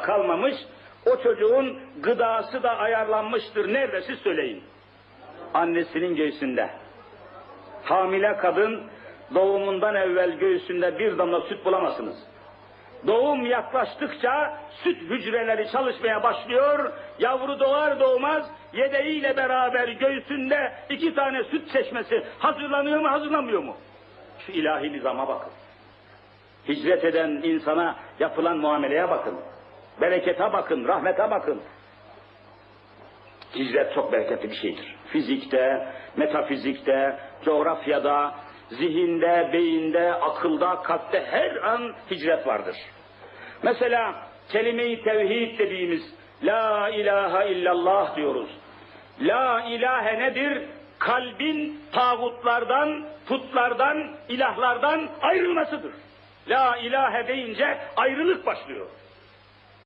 kalmamış. O çocuğun gıdası da ayarlanmıştır. Nerede siz söyleyin. Annesinin göğsünde. Hamile kadın doğumundan evvel göğsünde bir damla süt bulamazsınız. Doğum yaklaştıkça süt hücreleri çalışmaya başlıyor. Yavru doğar doğmaz yedeğiyle beraber göğsünde iki tane süt çeşmesi hazırlanıyor mu hazırlanmıyor mu? Şu ilahi nizama bakın. Hicret eden insana yapılan muameleye bakın. Berekete bakın, rahmete bakın. Hicret çok bereketli bir şeydir. Fizikte, metafizikte, coğrafyada, zihinde, beyinde, akılda, kalpte her an hicret vardır. Mesela kelime-i tevhid dediğimiz La ilahe illallah diyoruz. La ilahe nedir? Kalbin tağutlardan, putlardan, ilahlardan ayrılmasıdır. La ilahe deyince ayrılık başlıyor.